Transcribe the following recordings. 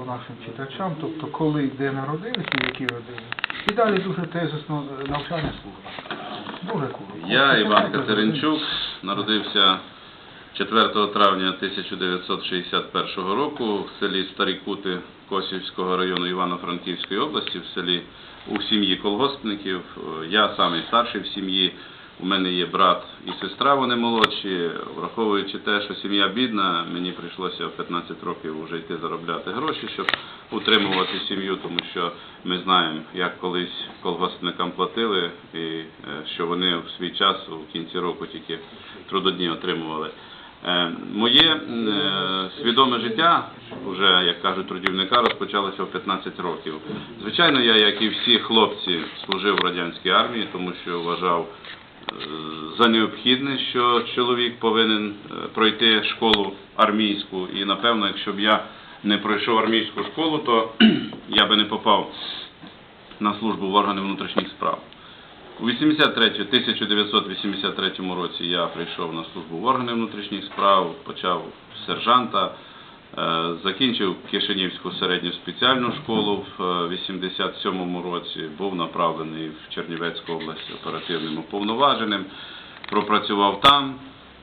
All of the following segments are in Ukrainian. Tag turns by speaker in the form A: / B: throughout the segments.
A: коротко нашим читачам, тобто коли, де народилися, в якій родині. І далі дуже тезисно е, навчання служба. Дуже коротко.
B: Я, Іван Катеринчук, народився 4 травня 1961 року в селі Старі Кути Косівського району Івано-Франківської області, в селі у сім'ї колгоспників. Я самий старший в сім'ї. У мене є брат і сестра, вони молодші. Враховуючи те, що сім'я бідна, мені прийшлося в 15 років вже йти заробляти гроші, щоб утримувати сім'ю, тому що ми знаємо, як колись колгоспникам платили, і е, що вони в свій час у кінці року тільки трудодні отримували. Е, Моє е, свідоме життя, вже як кажуть, трудівника розпочалося в 15 років. Звичайно, я, як і всі хлопці, служив в радянській армії, тому що вважав за необхідне, що чоловік повинен е, пройти школу армійську. І напевно, якщо б я не пройшов армійську школу, то я би не попав на службу в органи внутрішніх справ. У 83 1983 році я прийшов на службу в органи внутрішніх справ, почав сержанта, закінчив Кишинівську середню спеціальну школу в 87-му році, був направлений в Чернівецьку область оперативним уповноваженим, пропрацював там.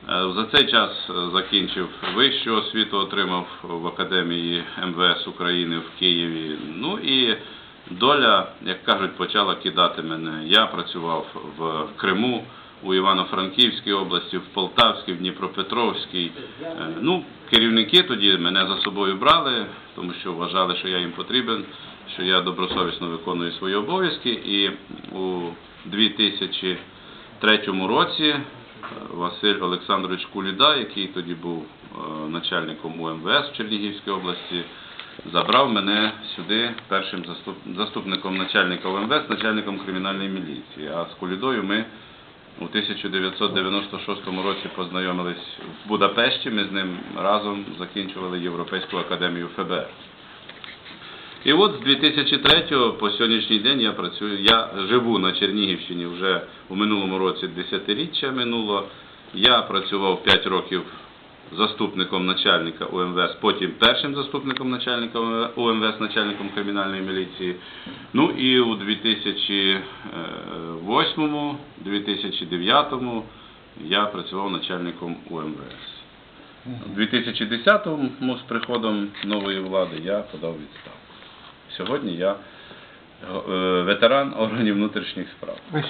B: Е, За цей час е, закінчив вищу освіту, отримав в Академії МВС України в Києві. Ну і доля, як кажуть, почала кидати мене. Я працював в Криму, у Івано-Франківській області, в Полтавській, в Дніпропетровській. Е, Ну, керівники тоді мене за собою брали, тому що вважали, що я їм потрібен, що я добросовісно виконую свої обов'язки. І у 2003 році е, Василь Олександрович Куліда, який тоді був е, начальником УМВС в Чернігівській області, забрав мене сюди першим заступ- заступником начальника УМВС, начальником кримінальної міліції. А з Кулідою ми у 1996 році познайомились в Будапешті. Ми з ним разом закінчували Європейську академію ФБР. І от з 2003 по сьогоднішній день я працюю. Я живу на Чернігівщині вже у минулому році десятиріччя минуло. Я працював 5 років заступником начальника УМВС, потім першим заступником начальника УМВС, начальником кримінальної міліції. Ну і у 2008-2009 я працював начальником УМВС. У 2010-му з приходом нової влади я подав відставку. Сьогодні я е, ветеран органів внутрішніх справ.
A: Ви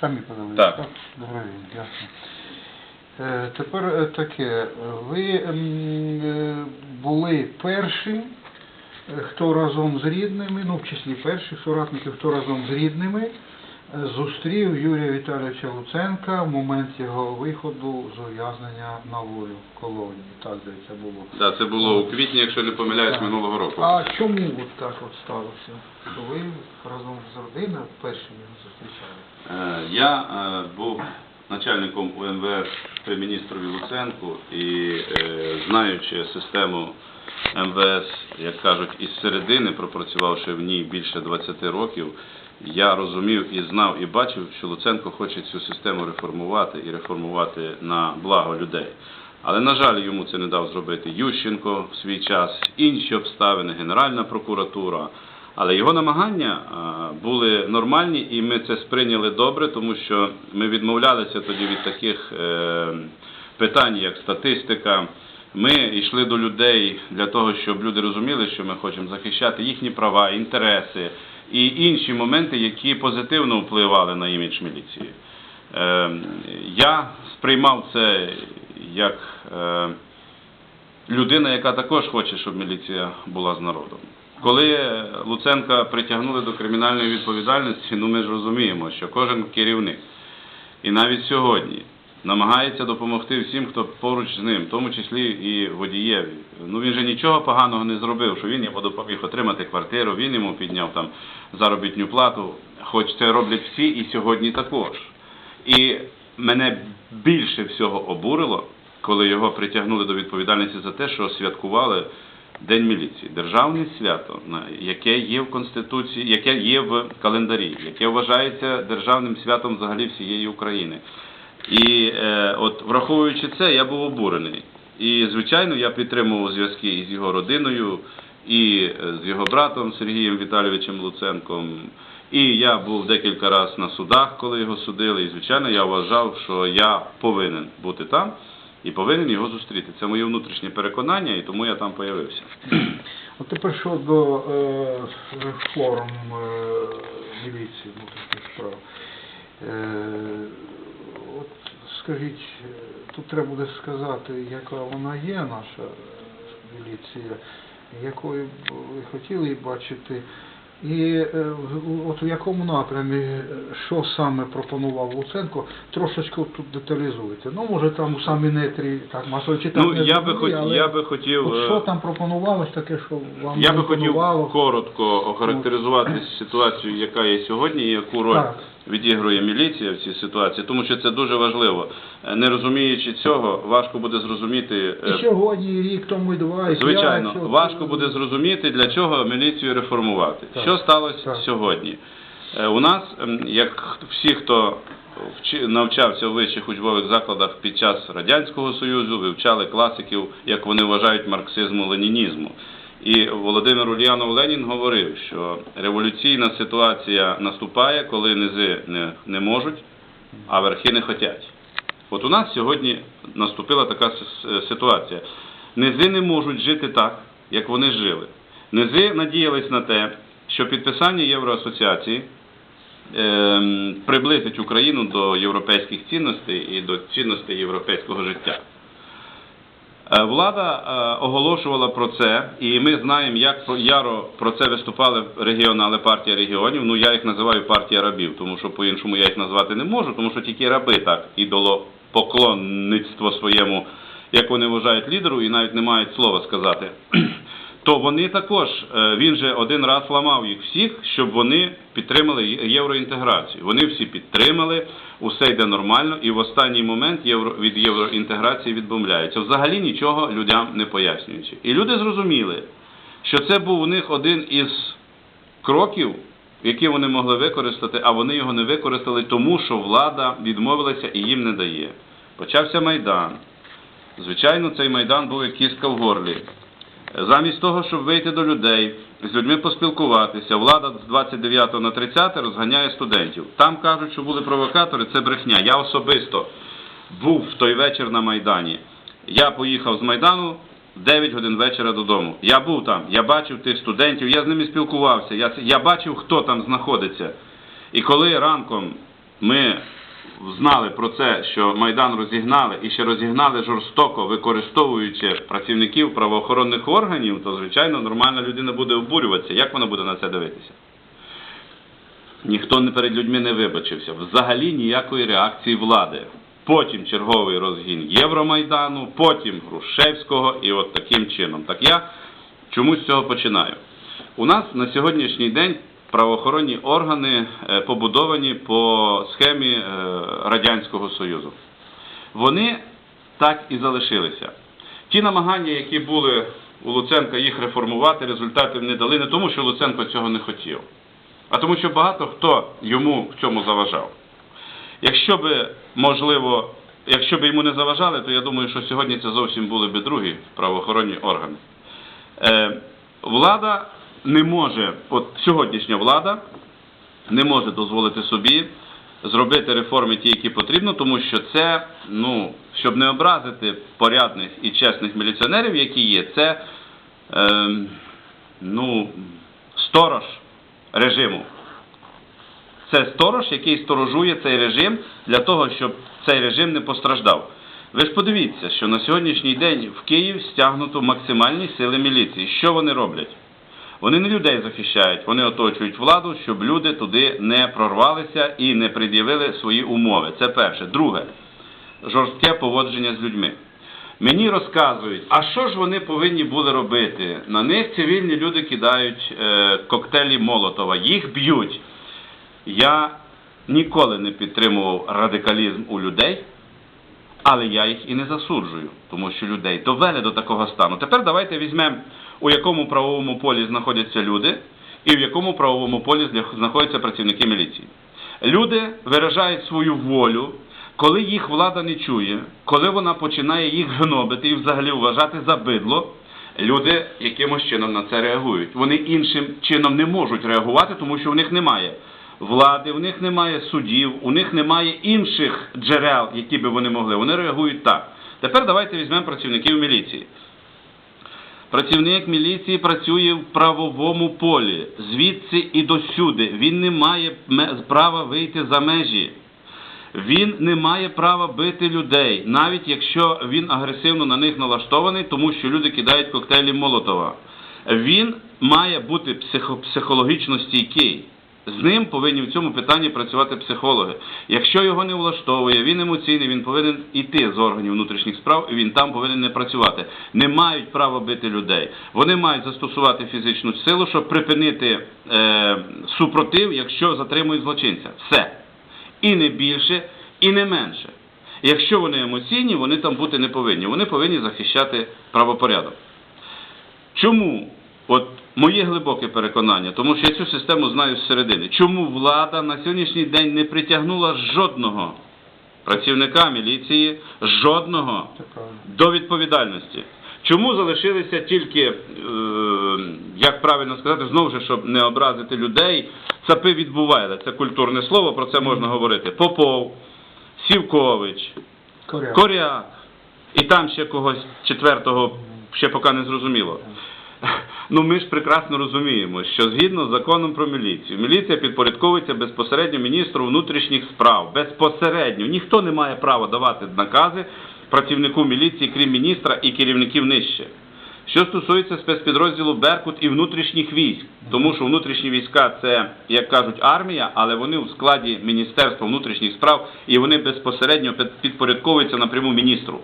A: самі подали.
B: Так.
A: Добре, ясно. Е, Тепер е, таке. Ви е, були перші, хто разом з рідними, ну в числі перших соратників, хто разом з рідними зустрів Юрія Віталійовича Луценка в момент його виходу з ув'язнення на волю колонії. Так, здається, було.
B: Да, це було у квітні, якщо не помиляюсь, минулого року.
A: А чому от так от сталося? Що ви разом з родиною першими його зустрічали?
B: Я був начальником УМВС при міністрові Луценку і е, знаючи систему МВС, як кажуть, із середини, пропрацювавши в ній більше 20 років, я розумів і знав, і бачив, що Луценко хоче цю систему реформувати і реформувати на благо людей. Але, на жаль, йому це не дав зробити Ющенко в свій час, інші обставини, Генеральна прокуратура. Але його намагання були нормальні, і ми це сприйняли добре, тому що ми відмовлялися тоді від таких е, питань, як статистика. Ми йшли до людей для того, щоб люди розуміли, що ми хочемо захищати їхні права, інтереси і інші моменти, які позитивно впливали на імідж міліції. Е, я сприймав це як е, людина, яка також хоче, щоб міліція була з народом. Коли Луценка притягнули до кримінальної відповідальності, ну ми ж розуміємо, що кожен керівник, і навіть сьогодні, намагається допомогти всім, хто поруч з ним, в тому числі і водієві. Ну він же нічого поганого не зробив, що він йому допоміг отримати квартиру, він йому підняв там заробітну плату, хоч це роблять всі і сьогодні також. І мене більше всього обурило, коли його притягнули до відповідальності за те, що святкували День міліції, державне свято, яке є в Конституції, яке є в календарі, яке вважається державним святом взагалі всієї України. І е, от враховуючи це, я був обурений. І, звичайно, я підтримував зв'язки із його родиною. і е, з його братом Сергієм Віталійовичем Луценком. І я був декілька разів на судах, коли його судили. І, звичайно, я вважав, що я повинен бути там і повинен його зустріти. Це моє внутрішнє переконання, і тому я там появився.
A: От тепер щодо е, реформ е, міліції внутрішніх справ. Е, от скажіть, тут треба буде сказати, яка вона є, наша міліція, якою б ви хотіли бачити, і е, в- от в якому напрямі, е, що саме пропонував Луценко, трошечки тут деталізуйте. Ну, може там у самі нетрі так масово читати
B: Ну,
A: не
B: я би,
A: зрозуміє,
B: хот-
A: але
B: я би хотів.
A: От
B: е,
A: що там пропонувалось таке, що вам
B: Я би хотів коротко охарактеризувати ситуацію, яка є сьогодні, і яку роль
A: Так.
B: Відігрує міліція в цій ситуації, тому що це дуже важливо. Е, Не розуміючи цього, важко буде зрозуміти. е,
A: І сьогодні, рік тому, і два, і
B: Звичайно, важко буде зрозуміти, для чого міліцію реформувати.
A: Так.
B: Що сталося
A: Так.
B: сьогодні? Е, У нас, як всі, хто навчався у вищих учбових закладах під час Радянського Союзу, вивчали класиків, як вони вважають, марксизму-ленінізму. І Володимир Ульянов Ленін говорив, що революційна ситуація наступає, коли низи не, не можуть, а верхи не хотять. От у нас сьогодні наступила така ситуація. Низи не можуть жити так, як вони жили. Низи надіялись на те, що підписання Євроасоціації ем, приблизить Україну до європейських цінностей і до цінностей європейського життя. Е, Влада е, оголошувала про це, і ми знаємо, як яро про це виступали регіонали партія регіонів. Ну я їх називаю партія рабів, тому що по-іншому я їх назвати не можу, тому що тільки раби так ідолопоклонництво своєму, як вони вважають лідеру, і навіть не мають слова сказати. То вони також, е, він же один раз ламав їх всіх, щоб вони підтримали євроінтеграцію. Вони всі підтримали, усе йде нормально, і в останній момент від євроінтеграції відмовляються. Взагалі нічого людям не пояснюючи. І люди зрозуміли, що це був у них один із кроків, які вони могли використати, а вони його не використали, тому що влада відмовилася і їм не дає. Почався Майдан. Звичайно, цей Майдан був як кістка в горлі. Замість того, щоб вийти до людей, з людьми поспілкуватися, влада з 29 на 30 розганяє студентів. Там кажуть, що були провокатори, це брехня. Я особисто був в той вечір на Майдані. Я поїхав з Майдану 9 годин вечора додому. Я був там, я бачив тих студентів, я з ними спілкувався, я, я бачив, хто там знаходиться. І коли ранком ми знали про це, що Майдан розігнали і ще розігнали жорстоко, використовуючи працівників правоохоронних органів, то звичайно нормальна людина буде обурюватися. Як вона буде на це дивитися? Ніхто перед людьми не вибачився. Взагалі ніякої реакції влади. Потім черговий розгін Євромайдану, потім Грушевського і от таким чином. Так я чомусь з цього починаю. У нас на сьогоднішній день правоохоронні органи е, побудовані по схемі е, Радянського Союзу. Вони так і залишилися. Ті намагання, які були у Луценка їх реформувати, результатів не дали не тому, що Луценко цього не хотів, а тому, що багато хто йому в цьому заважав. Якщо би, можливо, якщо б йому не заважали, то я думаю, що сьогодні це зовсім були б другі правоохоронні органи. Е, влада не може, от сьогоднішня влада не може дозволити собі зробити реформи ті, які потрібно, тому що це, ну, щоб не образити порядних і чесних міліціонерів, які є, це е, ну, сторож режиму. Це сторож, який сторожує цей режим для того, щоб цей режим не постраждав. Ви ж подивіться, що на сьогоднішній день в Київ стягнуто максимальні сили міліції. Що вони роблять? Вони не людей захищають, вони оточують владу, щоб люди туди не прорвалися і не пред'явили свої умови. Це перше. Друге, жорстке поводження з людьми. Мені розказують, а що ж вони повинні були робити? На них цивільні люди кидають е, коктейлі Молотова, їх б'ють. Я ніколи не підтримував радикалізм у людей, але я їх і не засуджую, тому що людей довели до такого стану. Тепер давайте візьмемо, у якому правовому полі знаходяться люди, і в якому правовому полі знаходяться працівники міліції. Люди виражають свою волю, коли їх влада не чує, коли вона починає їх гнобити і взагалі вважати за бидло, Люди якимось чином на це реагують. Вони іншим чином не можуть реагувати, тому що в них немає влади, в них немає судів, у них немає інших джерел, які би вони могли. Вони реагують так. Тепер давайте візьмемо працівників міліції. Працівник міліції працює в правовому полі, звідси і досюди. Він не має права вийти за межі. Він не має права бити людей, навіть якщо він агресивно на них налаштований, тому що люди кидають коктейлі Молотова. Він має бути психо- психологічно стійкий. З ним повинні в цьому питанні працювати психологи. Якщо його не влаштовує, він емоційний, він повинен іти з органів внутрішніх справ, і він там повинен не працювати. Не мають права бити людей. Вони мають застосувати фізичну силу, щоб припинити е, супротив, якщо затримують злочинця. Все і не більше, і не менше. Якщо вони емоційні, вони там бути не повинні. Вони повинні захищати правопорядок. Чому? От моє глибоке переконання, тому що я цю систему знаю зсередини. Чому влада на сьогоднішній день не притягнула жодного працівника міліції, жодного до відповідальності. Чому залишилися тільки, е, як правильно сказати, знову ж, щоб не образити людей, цапи відбували. Це культурне слово, про це можна говорити. Попов, Сівкович,
A: Коряк.
B: Коряк, і там ще когось четвертого, ще поки не зрозуміло. Ну ми ж прекрасно розуміємо, що згідно з законом про міліцію, міліція підпорядковується безпосередньо міністру внутрішніх справ. Безпосередньо ніхто не має права давати накази працівнику міліції, крім міністра і керівників нижче. Що стосується спецпідрозділу Беркут і внутрішніх військ, тому що внутрішні війська це, як кажуть, армія, але вони в складі Міністерства внутрішніх справ і вони безпосередньо підпорядковуються напряму міністру.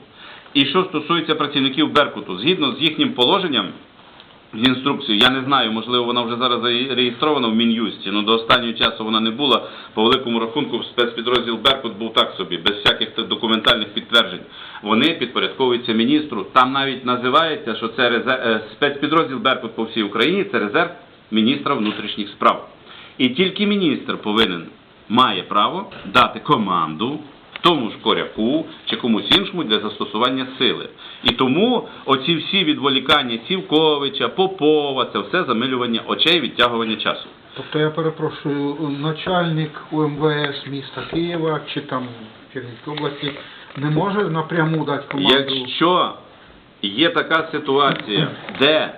B: І що стосується працівників Беркуту, згідно з їхнім положенням, з інструкцією. Я не знаю, можливо, вона вже зараз зареєстрована в Мін'юсті, але до останнього часу вона не була. По великому рахунку спецпідрозділ Беркут був так собі, без всяких документальних підтверджень. Вони підпорядковуються міністру. Там навіть називається, що це резерв, е, спецпідрозділ Беркут по всій Україні, це резерв міністра внутрішніх справ. І тільки міністр повинен має право дати команду тому ж коряку чи комусь іншому для застосування сили. І тому оці всі відволікання Сівковича, Попова, це все замилювання очей, відтягування часу.
A: Тобто я перепрошую, начальник УМВС міста Києва чи там Чернігівської області не може напряму дати команду.
B: Якщо є така ситуація, де